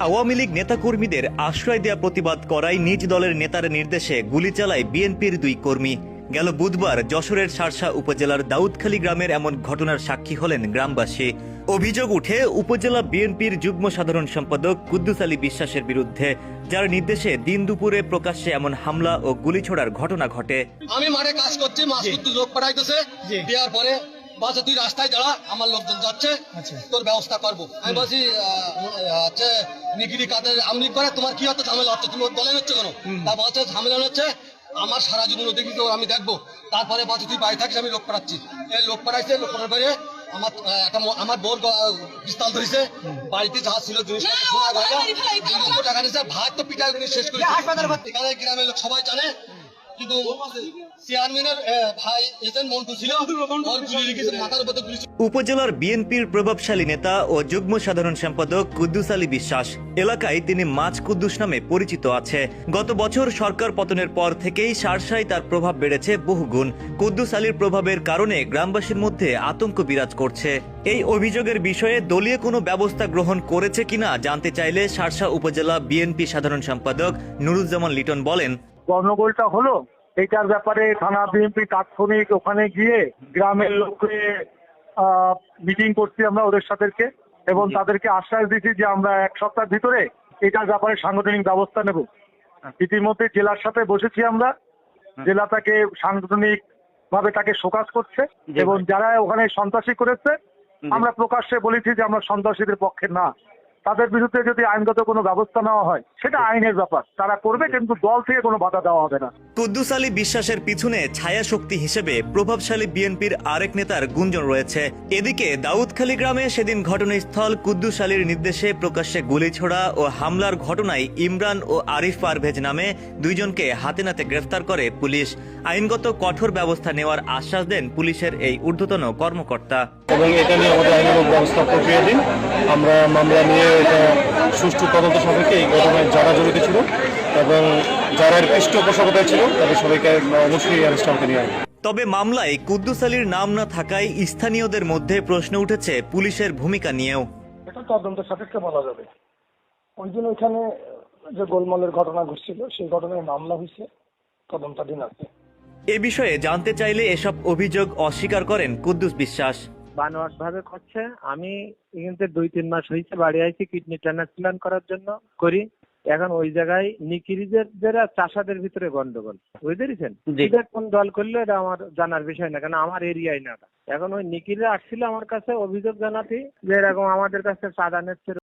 আওয়ামী লীগ নেতাকর্মীদের আশ্রয় দেওয়া প্রতিবাদ করায় নিজ দলের নেতার নির্দেশে গুলি চালায় বিএনপির দুই কর্মী। গেল বুধবার যশোরের শার্শা উপজেলার দাউদখালী গ্রামের এমন ঘটনার সাক্ষী হলেন গ্রামবাসী। অভিযোগ উঠে উপজেলা বিএনপির যুগ্ম সাধারণ সম্পাদক কুদ্দুস আলী বিশ্বাসের বিরুদ্ধে যার নির্দেশে দিন দুপুরে প্রকাশ্যে এমন হামলা ও গুলি ছোড়ার ঘটনা ঘটে। আমি মাঠে কাজ করছি মাছ লোক পাঠাইতেছে। দেওয়ার পরে বাসে তুই রাস্তায় দাঁড়া আমার লোকজন যাচ্ছে আচ্ছা। তোর ব্যবস্থা করব। আমি বলছি হচ্ছে নিগিরি কাদের আমলি করে তোমার কি হচ্ছে ঝামেলা হচ্ছে? তুমি ওর দলে হচ্ছে কেন? তা বলছে ঝামেলা হচ্ছে আমার সারা জীবন দেখি তো আমি দেখব। তারপরে বলছে তুই বাড়ি থাকিস আমি লোক পাঠাচ্ছি। এই লোক পাঠাইছে লোক পাঠার পরে আমার একটা আমার বোর পিস্তল ধরেছে। বাড়িতে যা ছিল জিনিস টাকা নিয়েছে ভাত তো পিঠা শেষ করে এখানে গ্রামের লোক সবাই জানে কিন্তু চেয়ারম্যানের ভাই এজেন্ট মন্টু ছিল। ওর গুলি লেগেছে মাথার উপর উপজেলার বিএনপির প্রভাবশালী নেতা ও যুগ্ম সাধারণ সম্পাদক কুদ্দুস আলী বিশ্বাস। এলাকায় তিনি মাছ কুদ্দুস নামে পরিচিত আছে। গত বছর সরকার পতনের পর থেকেই সারসায় তার প্রভাব বেড়েছে বহুগুণ। কুদ্দুস আলীর প্রভাবের কারণে গ্রামবাসীর মধ্যে আতঙ্ক বিরাজ করছে। এই অভিযোগের বিষয়ে দলীয় কোনো ব্যবস্থা গ্রহণ করেছে কিনা জানতে চাইলে সারসা উপজেলা বিএনপি সাধারণ সম্পাদক নুরুজ্জামান লিটন বলেন গণ্ডগোলটা হলো এটার ব্যাপারে থানা বিএনপি তাৎক্ষণিক ওখানে গিয়ে গ্রামের লোককে মিটিং করছি আমরা ওদের সাথেকে এবং তাদেরকে আশ্বাস দিচ্ছি যে আমরা এক সপ্তাহের ভিতরে এটার ব্যাপারে সাংগঠনিক ব্যবস্থা নেব। ইতিমধ্যে জেলার সাথে বসেছি আমরা। জেলা তাকে সাংগঠনিক ভাবে তাকে শোকাস করছে এবং যারা ওখানে সন্ত্রাসী করেছে আমরা প্রকাশ্যে বলেছি যে আমরা সন্ত্রাসীদের পক্ষে না। তাদের বিরুদ্ধে যদি আইনগত কোনো ব্যবস্থা নেওয়া হয় সেটা আইনের ব্যাপার। তারা করবে কিন্তু দল থেকে কোনো বাধা দেওয়া হবে না। কুদ্দুস আলী বিশ্বাসের পিছনে ছায়া শক্তি হিসেবে প্রভাবশালী বিএনপির আরেক নেতার গুঞ্জন রয়েছে। এদিকে দাউদখালী গ্রামে সেদিন ঘটনাস্থল কুদ্দুস আলীর নির্দেশে প্রকাশ্যে গুলি ছোড়া ও হামলার ঘটনায় ইমরান ও আরিফ পারভেজ নামে দুইজনকে হাতে নাতে গ্রেফতার করে পুলিশ। আইনগত কঠোর ব্যবস্থা নেওয়ার আশ্বাস দেন পুলিশের এই ঊর্ধ্বতন কর্মকর্তা। এবং এটা নিয়ে আমাদের আইনানুগ ব্যবস্থা প্রক্রিয়া দিন। আমরা মামলা নিয়ে সুষ্ঠু তদন্ত সাপেক্ষে এই ঘটনায় যারা জড়িত ছিল এবং যারা এর পৃষ্ঠপোষকতায় ছিল তাদের সবাইকে অবশ্যই অ্যারেস্ট নিয়ে আসবে। তবে মামলায় কুদ্দুস আলীর নাম না থাকায় স্থানীয়দের মধ্যে প্রশ্ন উঠেছে পুলিশের ভূমিকা নিয়েও। এটা তদন্ত সাপেক্ষে বলা যাবে। ওই দিন ওইখানে যে গোলমালের ঘটনা ঘটছিল সেই ঘটনায় মামলা হয়েছে তদন্তাধীন আছে। এ বিষয়ে জানতে চাইলে এসব অভিযোগ অস্বীকার করেন কুদ্দুস বিশ্বাস। বানোয়াট ভাবে করছে। আমি কিন্তু দুই তিন মাস হয়েছে বাড়ি আইছি কিডনি ট্রান্সপ্লান্ট করার জন্য করি। এখন ওই জায়গায় নিকিরিদের যারা চাষাদের ভিতরে গন্ডগোল বুঝতে পেরেছেন? এটা কোন দল করলে এটা আমার জানার বিষয় না কারণ আমার এরিয়ায় না। এখন ওই নিকিরা আসছিল আমার কাছে অভিযোগ জানাতে যে এরকম আমাদের কাছে চাঁদা নিচ্ছে